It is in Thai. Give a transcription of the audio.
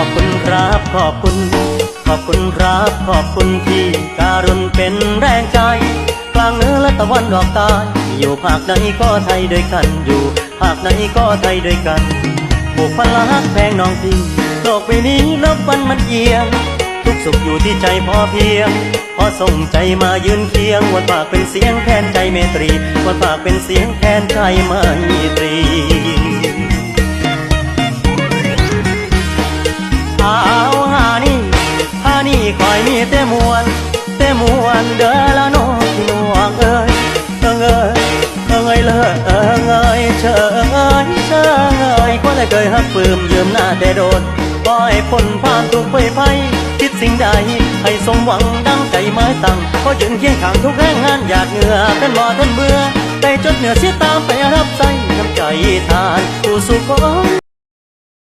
อบคุณครับขอบคุณ ขอบคุณครับขอบคุณที่การุณเป็นแรงใจ กลางเหนือและตะวันออกใต้อยู่ภาคไหนก็ไทยด้วยกันอยู่ภาคไหนก็ไทยด้วยกันผูกพันลักแพงน้องพี่โลกใบนี้ลบวันมันเอียง ทุกสุขอยู่ที่ใจพอเพียงพอส่งใจมายืนเคียงวันปากเป็นเสียงแทนใจเมตรีวันปากเป็นเสียงแทนใจไมตรี คอยมีแต่มวนแต่มวนเด้อละน้องพี่น้องเอ้ยเอิงเอ้ยเอ้ยเลยเอิงเอ้ยเชิงเอ้ยเชิงเอ้ยก็เลยเคยหักปืมยืมหน้าแต่โดนปล่อยพ้นผ่านทุกไปไปคิดสิ่งใดให้สมหวังดังใจไม้ตั้งก็ยืนเคียงข้างทุกแรงงานหยาดเหงื่อกันบ่เทันเบื่อได้จดเหนือเสียตามไปรับใจน้ำใจทานผู้สุขอ